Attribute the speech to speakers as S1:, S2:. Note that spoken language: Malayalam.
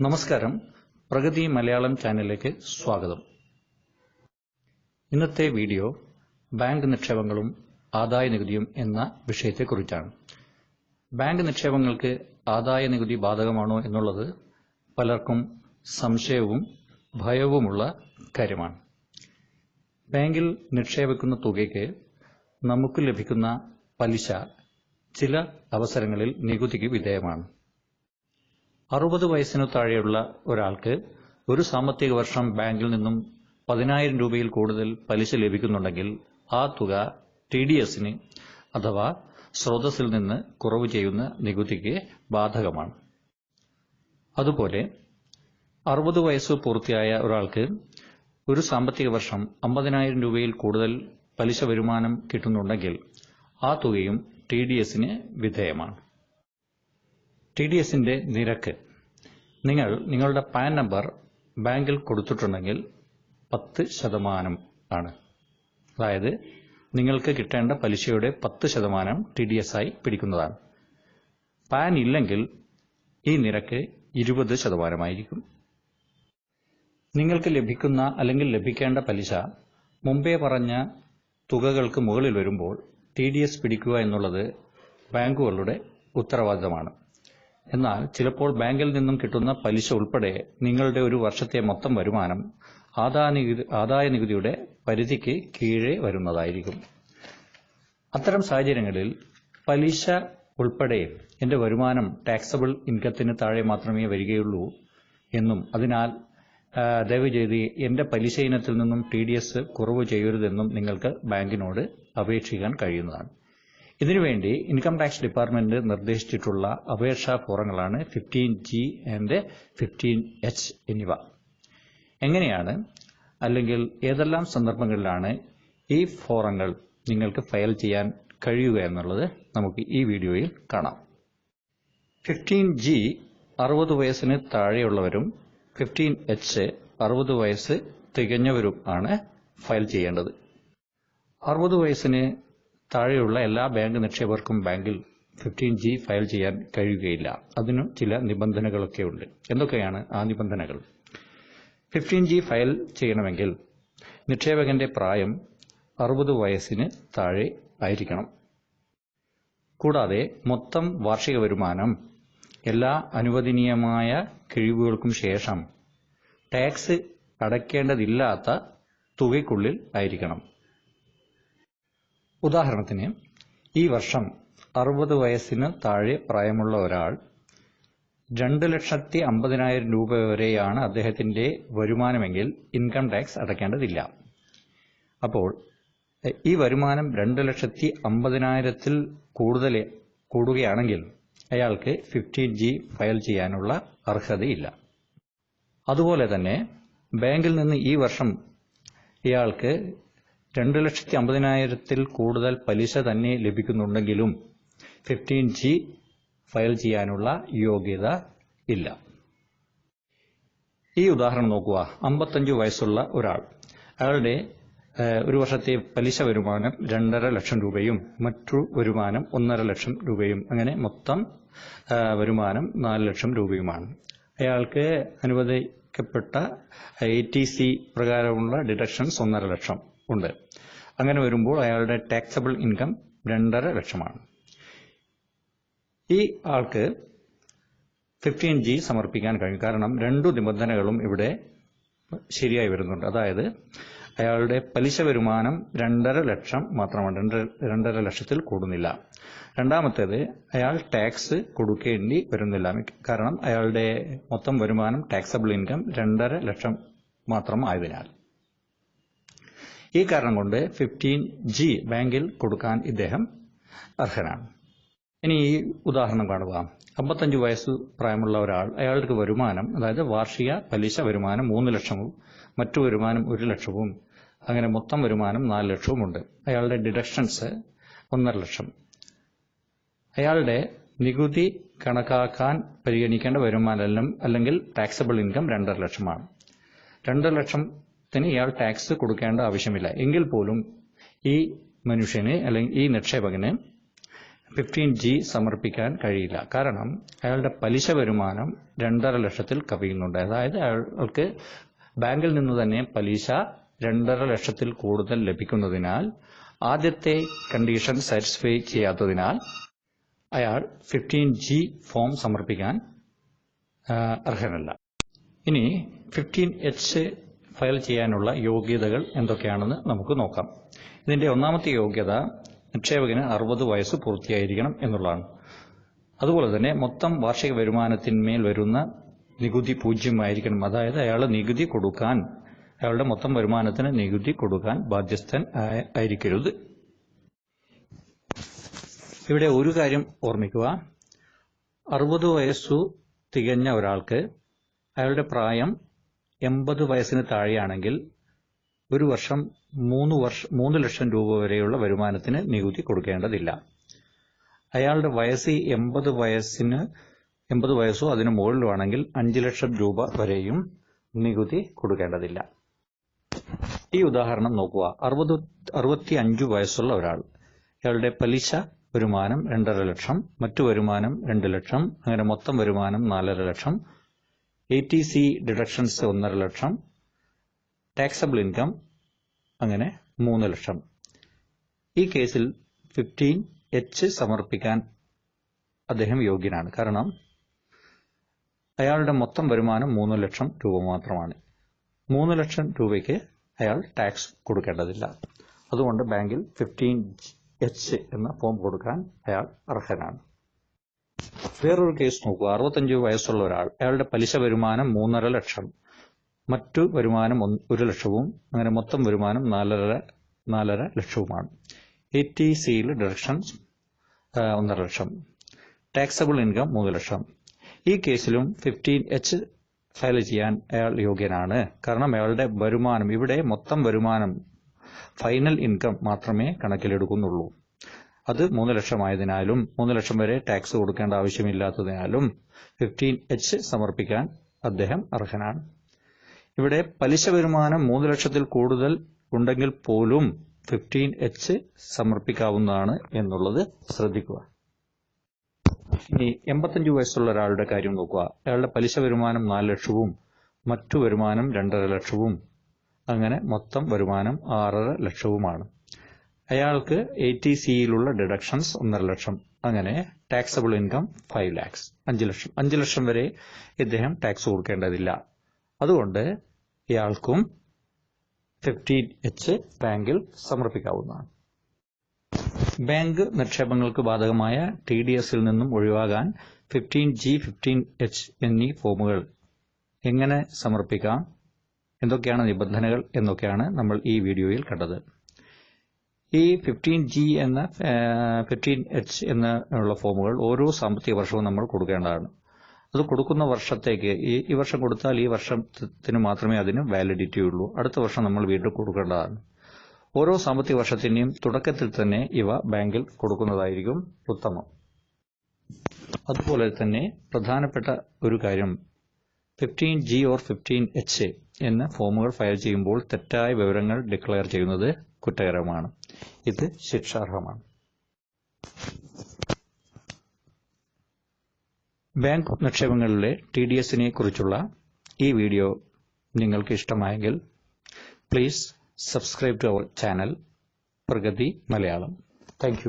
S1: നമസ്കാരം. പ്രഗതി മലയാളം ചാനലിലേക്ക് സ്വാഗതം. ഇന്നത്തെ വീഡിയോ ബാങ്ക് നിക്ഷേപങ്ങളും ആദായ നികുതിയും എന്ന വിഷയത്തെക്കുറിച്ചാണ്. ബാങ്ക് നിക്ഷേപങ്ങൾക്ക് ആദായ നികുതി ബാധകമാണോ എന്നുള്ളത് പലർക്കും സംശയവും ഭയവുമുള്ള കാര്യമാണ്. ബാങ്കിൽ നിക്ഷേപിക്കുന്ന തുകയ്ക്ക് നമുക്ക് ലഭിക്കുന്ന പലിശ ചില അവസരങ്ങളിൽ നികുതിക്ക് വിധേയമാണ്. അറുപത് വയസ്സിനു താഴെയുള്ള ഒരാൾക്ക് ഒരു സാമ്പത്തിക വർഷം ബാങ്കിൽ നിന്നും പതിനായിരം രൂപയിൽ കൂടുതൽ പലിശ ലഭിക്കുന്നുണ്ടെങ്കിൽ ആ തുക ടി ഡി എസിന് അഥവാ സ്രോതസ്സിൽ നിന്ന് കുറവ് ചെയ്യുന്ന നികുതിക്ക് ബാധകമാണ്. അതുപോലെ അറുപത് വയസ്സ് പൂർത്തിയായ ഒരാൾക്ക് ഒരു സാമ്പത്തിക വർഷം അമ്പതിനായിരം രൂപയിൽ കൂടുതൽ പലിശ വരുമാനം കിട്ടുന്നുണ്ടെങ്കിൽ ആ തുകയും ടി ഡി എസിന് വിധേയമാണ്. ടി ഡി എസിന്റെ നിരക്ക്. നിങ്ങൾ നിങ്ങളുടെ പാൻ നമ്പർ ബാങ്കിൽ കൊടുത്തിട്ടുണ്ടെങ്കിൽ പത്ത് ശതമാനം ആണ്. അതായത് നിങ്ങൾക്ക് കിട്ടേണ്ട പലിശയുടെ പത്ത് ശതമാനം ടി ഡി എസ് ആയി പിടിക്കുന്നതാണ്. പാൻ ഇല്ലെങ്കിൽ ഈ നിരക്ക് ഇരുപത് ശതമാനമായിരിക്കും. നിങ്ങൾക്ക് ലഭിക്കുന്ന അല്ലെങ്കിൽ ലഭിക്കേണ്ട പലിശ മുമ്പേ പറഞ്ഞ തുകകൾക്ക് മുകളിൽ വരുമ്പോൾ ടി ഡി എസ് പിടിക്കുക എന്നുള്ളത് ബാങ്കുകളുടെ ഉത്തരവാദിത്തമാണ്. എന്നാൽ ചിലപ്പോൾ ബാങ്കിൽ നിന്നും കിട്ടുന്ന പലിശ ഉൾപ്പെടെ നിങ്ങളുടെ ഒരു വർഷത്തെ മൊത്തം വരുമാനം ആദായ നികുതിയുടെ പരിധിക്ക് കീഴെ വരുന്നതായിരിക്കും. അത്തരം സാഹചര്യങ്ങളിൽ പലിശ ഉൾപ്പെടെ എന്റെ വരുമാനം ടാക്സബിൾ ഇൻകത്തിന് താഴെ മാത്രമേ വരികയുള്ളൂ എന്നും അതിനാൽ ദയവ് ചെയ്ത് എന്റെ പലിശ ഇനത്തിൽ നിന്നും ടി ഡി എസ് കുറവ് ചെയ്യരുതെന്നും നിങ്ങൾക്ക് ബാങ്കിനോട് അപേക്ഷിക്കാൻ കഴിയുന്നതാണ്. ഇതിനുവേണ്ടി ഇൻകം ടാക്സ് ഡിപ്പാർട്ട്മെന്റ് നിർദ്ദേശിച്ചിട്ടുള്ള അപേക്ഷാ ഫോറങ്ങളാണ് fifteen G and fifteen H എന്നിവ. എങ്ങനെയാണ്? അല്ലെങ്കിൽ ഏതെല്ലാം സന്ദർഭങ്ങളിലാണ് ഈ ഫോറങ്ങൾ നിങ്ങൾക്ക് ഫയൽ ചെയ്യാൻ കഴിയുക എന്നുള്ളത് നമുക്ക് ഈ വീഡിയോയിൽ കാണാം. ഫിഫ്റ്റീൻ ജി അറുപത് വയസ്സിന് താഴെയുള്ളവരും ഫിഫ്റ്റീൻ എച്ച് അറുപത് വയസ്സ് തികഞ്ഞവരും ആണ് ഫയൽ ചെയ്യേണ്ടത്. അറുപത് വയസ്സിന് താഴെയുള്ള എല്ലാ ബാങ്ക് നിക്ഷേപകർക്കും ബാങ്കിൽ ഫിഫ്റ്റീൻ ജി ഫയൽ ചെയ്യാൻ കഴിയുകയില്ല. അതിനു ചില നിബന്ധനകളൊക്കെ ഉണ്ട്. എന്തൊക്കെയാണ് ആ നിബന്ധനകൾ? ഫിഫ്റ്റീൻ ജി ഫയൽ ചെയ്യണമെങ്കിൽ നിക്ഷേപകന്റെ പ്രായം അറുപത് വയസ്സിന് താഴെ ആയിരിക്കണം. കൂടാതെ മൊത്തം വാർഷിക വരുമാനം എല്ലാ അനുവദനീയമായ കിഴിവുകൾക്കും ശേഷം ടാക്സ് അടയ്ക്കേണ്ടതില്ലാത്ത തുകയ്ക്കുള്ളിൽ ആയിരിക്കണം. ഉദാഹരണത്തിന് ഈ വർഷം അറുപത് വയസ്സിന് താഴെ പ്രായമുള്ള ഒരാൾ രണ്ട് ലക്ഷത്തി അമ്പതിനായിരം രൂപ വരെയാണ് അദ്ദേഹത്തിന്റെ വരുമാനമെങ്കിൽ ഇൻകം ടാക്സ് അടയ്ക്കേണ്ടതില്ല. അപ്പോൾ ഈ വരുമാനം രണ്ട് ലക്ഷത്തി അമ്പതിനായിരത്തിൽ കൂടുതൽ കൂടുകയാണെങ്കിൽ അയാൾക്ക് ഫിഫ്റ്റീൻ ജി ഫയൽ ചെയ്യാനുള്ള അർഹതയില്ല. അതുപോലെ തന്നെ ബാങ്കിൽ നിന്ന് ഈ വർഷം ഇയാൾക്ക് രണ്ട് ലക്ഷത്തി അമ്പതിനായിരത്തിൽ കൂടുതൽ പലിശ തന്നെ ലഭിക്കുന്നുണ്ടെങ്കിലും ഫിഫ്റ്റീൻ ജി ഫയൽ ചെയ്യാനുള്ള യോഗ്യത ഇല്ല. ഈ ഉദാഹരണം നോക്കുക. അമ്പത്തഞ്ച് വയസ്സുള്ള ഒരാൾ. അയാളുടെ ഒരു വർഷത്തെ പലിശ വരുമാനം രണ്ടര ലക്ഷം രൂപയും മറ്റു വരുമാനം ഒന്നര ലക്ഷം രൂപയും. അങ്ങനെ മൊത്തം വരുമാനം നാല് ലക്ഷം രൂപയുമാണ്. അയാൾക്ക് അനുവദിക്കപ്പെട്ട എ ടി സി പ്രകാരമുള്ള ഡിഡക്ഷൻസ് ഒന്നര ലക്ഷം. ഉണ്ട്. അങ്ങനെ വരുമ്പോൾ അയാളുടെ ടാക്സബിൾ ഇൻകം രണ്ടര ലക്ഷമാണ്. ഈ ആൾക്ക് ഫിഫ്റ്റീൻ ജി സമർപ്പിക്കാൻ കഴിയും കാരണം രണ്ടു നിബന്ധനകളും ഇവിടെ ശരിയായി വരുന്നുണ്ട്. അതായത് അയാളുടെ പലിശ വരുമാനം രണ്ടര ലക്ഷം മാത്രമാണ്. രണ്ടര രണ്ടര ലക്ഷത്തിൽ കൂടുന്നില്ല. രണ്ടാമത്തേത് അയാൾ ടാക്സ് കൊടുക്കേണ്ടി വരുന്നില്ല. കാരണം അയാളുടെ മൊത്തം വരുമാനം ടാക്സബിൾ ഇൻകം രണ്ടര ലക്ഷം മാത്രം ആയതിനാൽ. ഈ കാരണം കൊണ്ട് ഫിഫ്റ്റീൻ ജി ബാങ്കിൽ കൊടുക്കാൻ ഇദ്ദേഹം അർഹനാണ്. ഇനി ഈ ഉദാഹരണം കാണുക. അമ്പത്തഞ്ച് വയസ്സ് പ്രായമുള്ള ഒരാൾ അയാൾക്ക് വരുമാനം അതായത് വാർഷിക പലിശ വരുമാനം മൂന്ന് ലക്ഷവും മറ്റു വരുമാനം ഒരു ലക്ഷവും അങ്ങനെ മൊത്തം വരുമാനം നാല് ലക്ഷവും ഉണ്ട്. അയാളുടെ ഡിഡക്ഷൻസ് ഒന്നര ലക്ഷം. അയാളുടെ നികുതി കണക്കാക്കാൻ പരിഗണിക്കേണ്ട വരുമാനം അല്ലെങ്കിൽ ടാക്സബിൾ ഇൻകം രണ്ടര ലക്ഷമാണ്. രണ്ടര ലക്ഷത്തിന് ഇയാൾ ടാക്സ് കൊടുക്കേണ്ട ആവശ്യമില്ല. എങ്കിൽ പോലും ഈ മനുഷ്യന് അല്ലെങ്കിൽ ഈ നിക്ഷേപകന് ഫിഫ്റ്റീൻ ജി സമർപ്പിക്കാൻ കഴിയില്ല. കാരണം അയാളുടെ പലിശ വരുമാനം രണ്ടര ലക്ഷത്തിൽ കവിയുന്നുണ്ട്. അതായത് അയാൾക്ക് ബാങ്കിൽ നിന്ന് തന്നെ പലിശ രണ്ടര ലക്ഷത്തിൽ കൂടുതൽ ലഭിക്കുന്നതിനാൽ ആദ്യത്തെ കണ്ടീഷൻ സാറ്റിസ്ഫൈ ചെയ്യാത്തതിനാൽ അയാൾ ഫിഫ്റ്റീൻ ജി ഫോം സമർപ്പിക്കാൻ അർഹനല്ല. ഇനി ഫിഫ്റ്റീൻ എച്ച് ഫയൽ ചെയ്യാനുള്ള യോഗ്യതകൾ എന്തൊക്കെയാണെന്ന് നമുക്ക് നോക്കാം. ഇതിന്റെ ഒന്നാമത്തെ യോഗ്യത നിക്ഷേപകന് അറുപത് വയസ്സ് പൂർത്തിയായിരിക്കണം എന്നുള്ളതാണ്. അതുപോലെ തന്നെ മൊത്തം വാർഷിക വരുമാനത്തിന്മേൽ വരുന്ന നികുതി പൂജ്യമായിരിക്കണം. അതായത് അയാൾ നികുതി കൊടുക്കാൻ അയാളുടെ മൊത്തം വരുമാനത്തിന് നികുതി കൊടുക്കാൻ ബാധ്യസ്ഥൻ ആയിരിക്കരുത്. ഇവിടെ ഒരു കാര്യം ഓർമ്മിക്കുക. അറുപത് വയസ്സു തികഞ്ഞ ഒരാൾക്ക് അയാളുടെ പ്രായം എൺപത് വയസ്സിന് താഴെയാണെങ്കിൽ ഒരു വർഷം മൂന്ന് വർഷ മൂന്ന് ലക്ഷം രൂപ വരെയുള്ള വരുമാനത്തിന് നികുതി കൊടുക്കേണ്ടതില്ല. അയാളുടെ വയസ്സ് എൺപത് വയസ്സിന് എൺപത് വയസ്സോ അതിന് മുകളിലോ ആണെങ്കിൽ അഞ്ച് ലക്ഷം രൂപ വരെയും നികുതി കൊടുക്കേണ്ടതില്ല. ഈ ഉദാഹരണം നോക്കുക. അറുപത് അറുപത്തി അഞ്ചു വയസ്സുള്ള ഒരാൾ. അയാളുടെ പലിശ വരുമാനം രണ്ടര ലക്ഷം മറ്റു വരുമാനം രണ്ട് ലക്ഷം അങ്ങനെ മൊത്തം വരുമാനം നാലര ലക്ഷം എ ടി സി ഡിഡക്ഷൻസ് ഒന്നര ലക്ഷം. ടാക്സബിൾ ഇൻകം അങ്ങനെ മൂന്ന് ലക്ഷം. ഈ കേസിൽ ഫിഫ്റ്റീൻ എച്ച് സമർപ്പിക്കാൻ അദ്ദേഹം യോഗ്യനാണ്. കാരണം അയാളുടെ മൊത്തം വരുമാനം മൂന്ന് ലക്ഷം രൂപ മാത്രമാണ്. മൂന്ന് ലക്ഷം രൂപയ്ക്ക് അയാൾ ടാക്സ് കൊടുക്കേണ്ടതില്ല. അതുകൊണ്ട് ബാങ്കിൽ ഫിഫ്റ്റീൻ എച്ച് എന്ന ഫോം കൊടുക്കാൻ അയാൾ അർഹനാണ്. വേറൊരു കേസ് നോക്കുക അറുപത്തഞ്ച് വയസ്സുള്ള ഒരാൾ അയാളുടെ പലിശ വരുമാനം മൂന്നര ലക്ഷം. മറ്റു വരുമാനം ഒരു ലക്ഷവും അങ്ങനെ മൊത്തം വരുമാനം നാലര നാലര ലക്ഷവുമാണ്. എ ടി സിയിൽ ഡിറക്ഷൻസ് ഒന്നര ലക്ഷം. ടാക്സബിൾ ഇൻകം മൂന്ന് ലക്ഷം. ഈ കേസിലും ഫിഫ്റ്റീൻ എച്ച് ഫയൽ ചെയ്യാൻ അയാൾ യോഗ്യനാണ്. കാരണം അയാളുടെ വരുമാനം ഇവിടെ മൊത്തം വരുമാനം ഫൈനൽ ഇൻകം മാത്രമേ കണക്കിലെടുക്കുന്നുള്ളൂ. അത് മൂന്ന് ലക്ഷമായതിനാലും മൂന്ന് ലക്ഷം വരെ ടാക്സ് കൊടുക്കേണ്ട ആവശ്യമില്ലാത്തതിനാലും ഫിഫ്റ്റീൻ എച്ച് സമർപ്പിക്കാൻ അദ്ദേഹം അർഹനാണ്. ഇവിടെ പലിശ വരുമാനം മൂന്ന് ലക്ഷത്തിൽ കൂടുതൽ ഉണ്ടെങ്കിൽ പോലും ഫിഫ്റ്റീൻ എച്ച് സമർപ്പിക്കാവുന്നതാണ് എന്നുള്ളത് ശ്രദ്ധിക്കുക. ഇനി എൺപത്തഞ്ച് വയസ്സുള്ള ഒരാളുടെ കാര്യം നോക്കുക. അയാളുടെ പലിശ വരുമാനം നാല് ലക്ഷവും മറ്റു വരുമാനം രണ്ടര ലക്ഷവും. അങ്ങനെ മൊത്തം വരുമാനം ആറര ലക്ഷവുമാണ്. അയാൾക്ക് എ ടി സിയിലുള്ള ഡിഡക്ഷൻസ് ഒന്നര ലക്ഷം അങ്ങനെ ടാക്സബിൾ ഇൻകം ഫൈവ് ലാക്സ് അഞ്ച് ലക്ഷം. അഞ്ച് ലക്ഷം വരെ ഇദ്ദേഹം ടാക്സ് കൊടുക്കേണ്ടതില്ല. അതുകൊണ്ട് ഇയാൾക്കും ഫിഫ്റ്റീൻ എച്ച് ബാങ്കിൽ സമർപ്പിക്കാവുന്നതാണ്. ബാങ്ക് നിക്ഷേപങ്ങൾക്ക് ബാധകമായ ടി ഡി എസിൽ നിന്നും ഒഴിവാകാൻ ഫിഫ്റ്റീൻ ജി ഫിഫ്റ്റീൻ എച്ച് എന്നീ ഫോമുകൾ എങ്ങനെ സമർപ്പിക്കാം എന്തൊക്കെയാണ് നിബന്ധനകൾ എന്നൊക്കെയാണ് നമ്മൾ ഈ വീഡിയോയിൽ കണ്ടത്. ഈ ഫിഫ്റ്റീൻ ജി എന്ന ഫിഫ്റ്റീൻ എച്ച് എന്നുള്ള ഫോമുകൾ ഓരോ സാമ്പത്തിക വർഷവും നമ്മൾ കൊടുക്കേണ്ടതാണ്. അത് കൊടുക്കുന്ന വർഷത്തേക്ക് ഈ ഈ വർഷം കൊടുത്താൽ ഈ വർഷത്തിന് മാത്രമേ അതിന് വാലിഡിറ്റി ഉള്ളൂ. അടുത്ത വർഷം നമ്മൾ വീണ്ടും കൊടുക്കേണ്ടതാണ്. ഓരോ സാമ്പത്തിക വർഷത്തിന്റെയും തുടക്കത്തിൽ തന്നെ ഇവ ബാങ്കിൽ കൊടുക്കുന്നതായിരിക്കും ഉത്തമം. അതുപോലെ തന്നെ പ്രധാനപ്പെട്ട ഒരു കാര്യം fifteen G or fifteen H എന്ന ഫോമുകൾ ഫയൽ ചെയ്യുമ്പോൾ തെറ്റായ വിവരങ്ങൾ ഡിക്ലെയർ ചെയ്യുന്നത് കുറ്റകരമാണ്. ഇത് ശിക്ഷാർഹമാണ്. ബാങ്ക് നിക്ഷേപങ്ങളിലെ ടി ഡി എസിനെ കുറിച്ചുള്ള ഈ വീഡിയോ നിങ്ങൾക്ക് ഇഷ്ടമായെങ്കിൽ please subscribe to our channel Pragati Malayalam thank